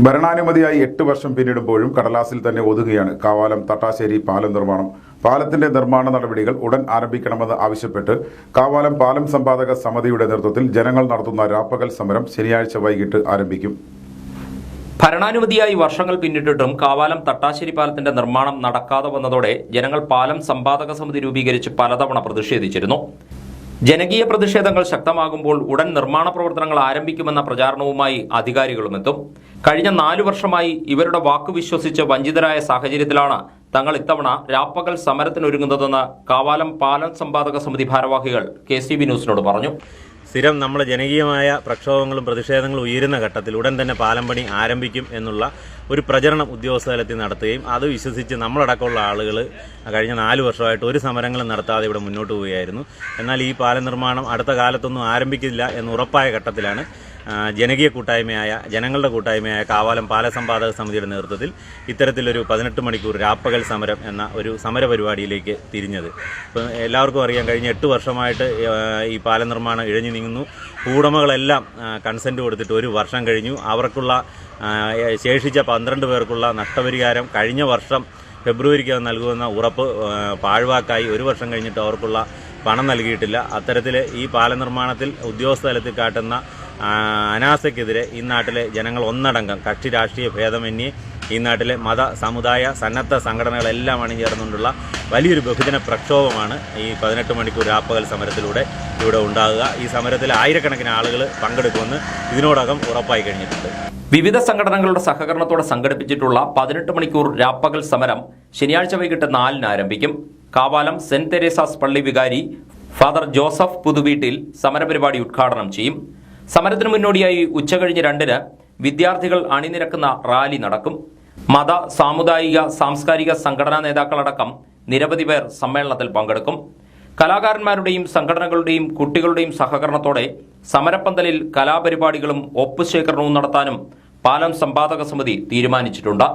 ഭരണാനുമതിയായി എട്ട് വർഷം പിന്നിടുമ്പോഴും കടലാസിൽ തന്നെ ഒതുങ്ങുകയാണ്. കാവാലം തട്ടാശ്ശേരി പാലം നിർമ്മാണം. പാലത്തിന്റെ നിർമ്മാണ നടപടികൾ ഉടൻ ആരംഭിക്കണമെന്ന് ആവശ്യപ്പെട്ട് കാവാലം പാലം സമ്പാദക സമിതിയുടെ നേതൃത്വത്തിൽ ജനങ്ങൾ നടത്തുന്ന രാപ്പകൽ സമരം ശനിയാഴ്ച വൈകിട്ട് ആരംഭിക്കും. ഭരണാനുമതിയായി വർഷങ്ങൾ പിന്നിട്ടിട്ടും കാവാലം തട്ടാശ്ശേരി പാലത്തിന്റെ നിർമ്മാണം നടക്കാതെ വന്നതോടെ ജനങ്ങൾ പാലം സമ്പാദക സമിതി രൂപീകരിച്ച് പലതവണ പ്രതിഷേധിച്ചിരുന്നു. ജനകീയ പ്രതിഷേധങ്ങൾ ശക്തമാകുമ്പോൾ ഉടൻ നിർമ്മാണ പ്രവർത്തനങ്ങൾ ആരംഭിക്കുമെന്ന പ്രചാരണവുമായി അധികാരികളും എത്തും. കഴിഞ്ഞ നാലു വർഷമായി ഇവരുടെ വാക്ക് വിശ്വസിച്ച് വഞ്ചിതരായ സാഹചര്യത്തിലാണ് തങ്ങൾ ഇത്തവണ രാപ്പകൽ സമരത്തിനൊരുങ്ങുന്നതെന്ന് കാവാലം പാലം സമ്പാദക സമിതി ഭാരവാഹികൾ കെ ന്യൂസിനോട് പറഞ്ഞു. സ്ഥിരം നമ്മുടെ ജനകീയമായ പ്രക്ഷോഭങ്ങളും പ്രതിഷേധങ്ങളും ഉയരുന്ന ഘട്ടത്തിൽ ഉടൻ തന്നെ പാലം പണി ആരംഭിക്കും എന്നുള്ള ഒരു പ്രചരണം ഉദ്യോഗസ്ഥതലത്തിൽ നടത്തുകയും അത് വിശ്വസിച്ച് നമ്മളടക്കമുള്ള ആളുകൾ കഴിഞ്ഞ നാല് വർഷമായിട്ട് ഒരു സമരങ്ങളും നടത്താതെ ഇവിടെ മുന്നോട്ട് പോവുകയായിരുന്നു. എന്നാൽ ഈ പാലം നിർമ്മാണം അടുത്ത കാലത്തൊന്നും ആരംഭിക്കില്ല എന്ന് ഉറപ്പായ ഘട്ടത്തിലാണ്. ജനകീയ കൂട്ടായ്മയായ ജനങ്ങളുടെ കൂട്ടായ്മയായ കാവാലം പാലസമ്പാദക സമിതിയുടെ നേതൃത്വത്തിൽ ഇത്തരത്തിലൊരു പതിനെട്ട് മണിക്കൂർ രാപ്പകൽ സമരം എന്ന ഒരു സമരപരിപാടിയിലേക്ക് തിരിഞ്ഞത്. ഇപ്പം എല്ലാവർക്കും അറിയാം കഴിഞ്ഞ എട്ട് വർഷമായിട്ട് ഈ പാലം നിർമ്മാണം ഇഴഞ്ഞു നീങ്ങുന്നു. ഉടമകളെല്ലാം കൺസെന്റ് കൊടുത്തിട്ട് ഒരു വർഷം കഴിഞ്ഞു. അവർക്കുള്ള ശേഷിച്ച പന്ത്രണ്ട് പേർക്കുള്ള നഷ്ടപരിഹാരം കഴിഞ്ഞ വർഷം ഫെബ്രുവരിക്ക് നൽകുമെന്ന ഉറപ്പ് പാഴ്വാക്കായി ഒരു വർഷം കഴിഞ്ഞിട്ട് അവർക്കുള്ള പണം നൽകിയിട്ടില്ല. അത്തരത്തിൽ ഈ പാല നിർമ്മാണത്തിൽ ഉദ്യോഗസ്ഥ തലത്തിൽ കാട്ടുന്ന അനാസയ്ക്കെതിരെ ഈ നാട്ടിലെ ജനങ്ങൾ ഒന്നടങ്കം കക്ഷി രാഷ്ട്രീയ ഭേദമന്യേ ഈ നാട്ടിലെ മത സമുദായ സന്നദ്ധ സംഘടനകളെല്ലാം അണിചേർന്നുകൊണ്ടുള്ള വലിയൊരു ബഹുജന പ്രക്ഷോഭമാണ് ഈ പതിനെട്ട് മണിക്കൂർ രാപ്പകൽ സമരത്തിലൂടെ ഇവിടെ ഉണ്ടാകുക. ഈ സമരത്തിൽ ആയിരക്കണക്കിന് ആളുകൾ പങ്കെടുക്കുമെന്ന് ഇതിനോടകം ഉറപ്പായി കഴിഞ്ഞിട്ടുണ്ട്. വിവിധ സംഘടനകളുടെ സഹകരണത്തോടെ സംഘടിപ്പിച്ചിട്ടുള്ള പതിനെട്ട് മണിക്കൂർ രാപ്പകൽ സമരം ശനിയാഴ്ച വൈകിട്ട് നാലിന് ആരംഭിക്കും. കാവാലം സെന്റ് തെരേസാസ് പള്ളി വികാരി ഫാദർ ജോസഫ് പുതുവീട്ടിൽ സമരപരിപാടി ഉദ്ഘാടനം ചെയ്യും. സമരത്തിന് മുന്നോടിയായി ഉച്ചകഴിഞ്ഞ് രണ്ടിന് വിദ്യാർത്ഥികൾ അണിനിരക്കുന്ന റാലി നടക്കും. മത സാമുദായിക സാംസ്കാരിക സംഘടനാ നേതാക്കളടക്കം നിരവധി പേർ സമ്മേളനത്തിൽ പങ്കെടുക്കും. കലാകാരന്മാരുടെയും സംഘടനകളുടെയും കുട്ടികളുടെയും സഹകരണത്തോടെ സമരപ്പന്തലിൽ കലാപരിപാടികളും ഒപ്പുശേഖരണവും നടത്താനും പാലം സമ്പാദക സമിതി തീരുമാനിച്ചിട്ടുണ്ട്.